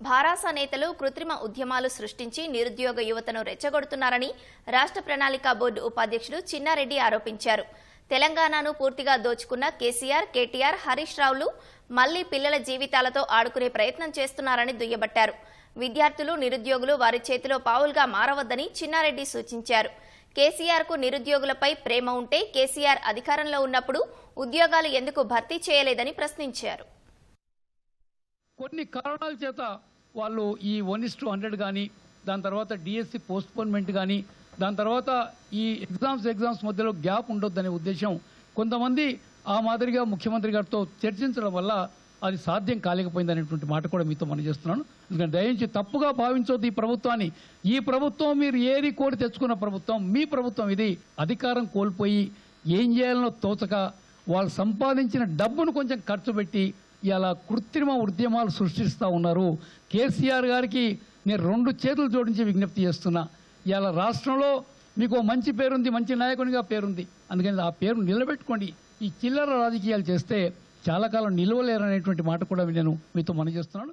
భారాస నేతలు కృత్రిమ ఉద్యమాలు సృష్టించి నిరుద్యోగ యువతను రెచ్చగొడుతున్నారని రాష్ట్ర ప్రణాళిక బోర్డు ఉపాధ్యక్షుడు చిన్నారెడ్డి ఆరోపించారు. తెలంగాణను పూర్తిగా దోచుకున్న కేసీఆర్ కేటీఆర్ హరీష్ రావులు మళ్ళీ పిల్లల జీవితాలతో ఆడుకునే ప్రయత్నం చేస్తున్నారని దుయ్యబట్టారు. విద్యార్థులు నిరుద్యోగులు వారి చేతిలో పావులుగా మారవద్దని చిన్నారెడ్డి సూచించారు. కేసీఆర్కు నిరుద్యోగులపై ప్రేమ ఉంటే కేసీఆర్ అధికారంలో ఉన్నప్పుడు ఉద్యోగాలు ఎందుకు భర్తీ చేయలేదని ప్రశ్నించారు. కొన్ని కారణాల చేత వాళ్ళు ఈ వన్ ఇస్ టూ హండ్రెడ్ కానీ దాని తర్వాత డిఎస్సి పోస్ట్పోన్మెంట్ కానీ దాని తర్వాత ఈ ఎగ్జామ్స్ ఎగ్జామ్స్ మధ్యలో గ్యాప్ ఉండొద్దనే ఉద్దేశం. కొంతమంది ఆ మాదిరిగా ముఖ్యమంత్రి గారితో చర్చించడం వల్ల అది సాధ్యం కాలేకపోయింది అనేటువంటి మాట కూడా మీతో మనం చేస్తున్నాను. ఎందుకంటే దయించి తప్పుగా భావించొద్దు ఈ ప్రభుత్వాన్ని. ఈ ప్రభుత్వం మీరు ఏరి కోడి తెచ్చుకున్న ప్రభుత్వం మీ ప్రభుత్వం ఇది అధికారం కోల్పోయి ఏం చేయాలనో తోచక వాళ్ళు సంపాదించిన డబ్బును కొంచెం ఖర్చు పెట్టి ఇలా కృత్రిమ ఉద్యమాలు సృష్టిస్తూ ఉన్నారు. కేసీఆర్ గారికి నేను రెండు చేతులు జోడించి విజ్ఞప్తి చేస్తున్నా. ఇలా రాష్ట్రంలో మీకు మంచి పేరుంది మంచి నాయకునిగా పేరుంది. అందుకని ఆ పేరు నిలబెట్టుకోండి. ఈ చిల్లర రాజకీయాలు చేస్తే చాలా కాలం నిలవలేరనేటువంటి మాట కూడా నేను మీతో మనం చేస్తున్నాను.